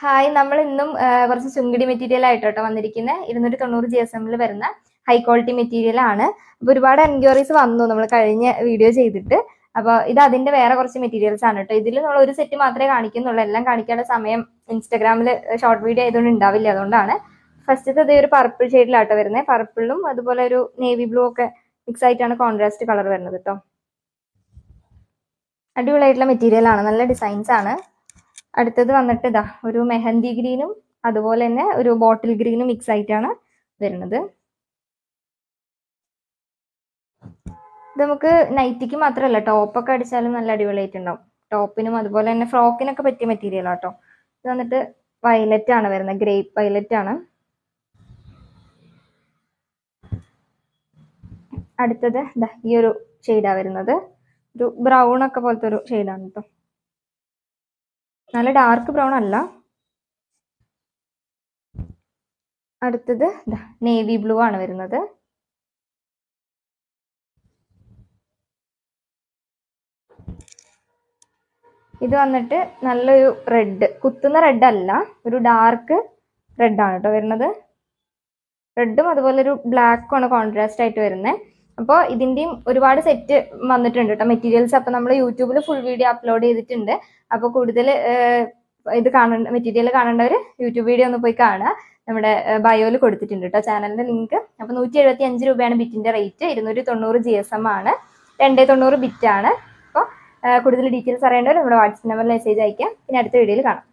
Hi നമ്മൾ ഇന്നും കുറച്ച് ചുങ്കിടി മെറ്റീരിയൽ ആയിട്ടോട്ടോ വന്നിരിക്കുന്നത് ഇരുന്നൂറ്റി തൊണ്ണൂറ് ജി എസ് എമ്മിൽ വരുന്ന ഹൈ ക്വാളിറ്റി മെറ്റീരിയൽ ആണ്. അപ്പോൾ ഒരുപാട് എൻക്വയറീസ് വന്നു നമ്മൾ കഴിഞ്ഞ വീഡിയോ ചെയ്തിട്ട്. അപ്പോൾ ഇത് അതിന്റെ വേറെ കുറച്ച് മെറ്റീരിയൽസ് ആണ് കേട്ടോ ഇതിൽ നമ്മൾ ഒരു സെറ്റ് മാത്രമേ കാണിക്കുന്നുള്ളൂ. എല്ലാം കാണിക്കാനുള്ള സമയം ഇൻസ്റ്റാഗ്രാമിൽ ഷോർട്ട് വീഡിയോ ആയതുകൊണ്ട് ഉണ്ടാവില്ല. അതുകൊണ്ടാണ് ഫസ്റ്റത്തെ ഇത് ഒരു പർപ്പിൾ ഷെയ്ഡിലാട്ടോ വരുന്നത് പർപ്പിളും അതുപോലെ ഒരു നേവി ബ്ലൂ ഒക്കെ മിക്സ് ആയിട്ടാണ് കോൺട്രാസ്റ്റ് കളർ വരുന്നത് കേട്ടോ അടിപൊളിയായിട്ടുള്ള മെറ്റീരിയൽ ആണ്. നല്ല ഡിസൈൻസ് ആണ്. അടുത്തത് വന്നിട്ട് ഇതാ ഒരു മെഹന്തി ഗ്രീനും അതുപോലെ തന്നെ ഒരു ബോട്ടിൽ ഗ്രീനും മിക്സ് ആയിട്ടാണ് വരുന്നത്. ഇത് നമുക്ക് നൈറ്റിക്ക് മാത്രമല്ല ടോപ്പൊക്കെ അടിച്ചാലും നല്ല അടിപൊളിയായിട്ടുണ്ടാവും. ടോപ്പിനും അതുപോലെ തന്നെ ഫ്രോക്കിനൊക്കെ പറ്റിയ മെറ്റീരിയൽ ആട്ടോ ഇത് വന്നിട്ട് വയലറ്റ് ആണ് വരുന്നത് ഗ്രേപ്പ് വയലറ്റ് ആണ്. അടുത്തത് ഈ ഒരു ഷെയ്ഡാ വരുന്നത്. ഒരു ബ്രൗൺ ഒക്കെ പോലത്തെ ഒരു ഷെയ്ഡാണ് കേട്ടോ നല്ല ഡാർക്ക് ബ്രൗൺ അല്ല. അടുത്തത് നേവി ബ്ലൂ ആണ് വരുന്നത്. ഇത് വന്നിട്ട് നല്ലൊരു റെഡ് കുത്തുന്ന റെഡ് അല്ല ഒരു ഡാർക്ക് റെഡ് ആണ് കേട്ടോ വരുന്നത്. റെഡും അതുപോലെ ഒരു ബ്ലാക്കും ആണ് കോൺട്രാസ്റ്റ് ആയിട്ട് വരുന്നത് അപ്പോൾ ഇതിന്റെയും ഒരുപാട് സെറ്റ് വന്നിട്ടുണ്ട് കേട്ടോ മെറ്റീരിയൽസ് അപ്പോൾ നമ്മൾ യൂട്യൂബിൽ ഫുൾ വീഡിയോ അപ്ലോഡ് ചെയ്തിട്ടുണ്ട്. അപ്പോൾ കൂടുതൽ ഇത് കാണേണ്ട മെറ്റീരിയൽ കാണേണ്ടവർ യൂട്യൂബ് വീഡിയോ ഒന്ന് പോയി കാണുക. നമ്മുടെ ബയോയിൽ കൊടുത്തിട്ടുണ്ട് കേട്ടോ ചാനലിന്റെ ലിങ്ക് അപ്പോൾ നൂറ്റി എഴുപത്തി അഞ്ച് രൂപയാണ് ബിറ്റിന്റെ റേറ്റ് ഇരുന്നൂറ്റി തൊണ്ണൂറ് ജി എസ് എം ആണ്. രണ്ടേ തൊണ്ണൂറ് ബിറ്റ് ആണ്. അപ്പോൾ കൂടുതൽ ഡീറ്റെയിൽസ് അറിയേണ്ടവർ നമ്മുടെ വാട്സപ്പ് നമ്പറിൽ മെസ്സേജ് അയക്കാം പിന്നെ അടുത്ത വീഡിയോയിൽ കാണാം.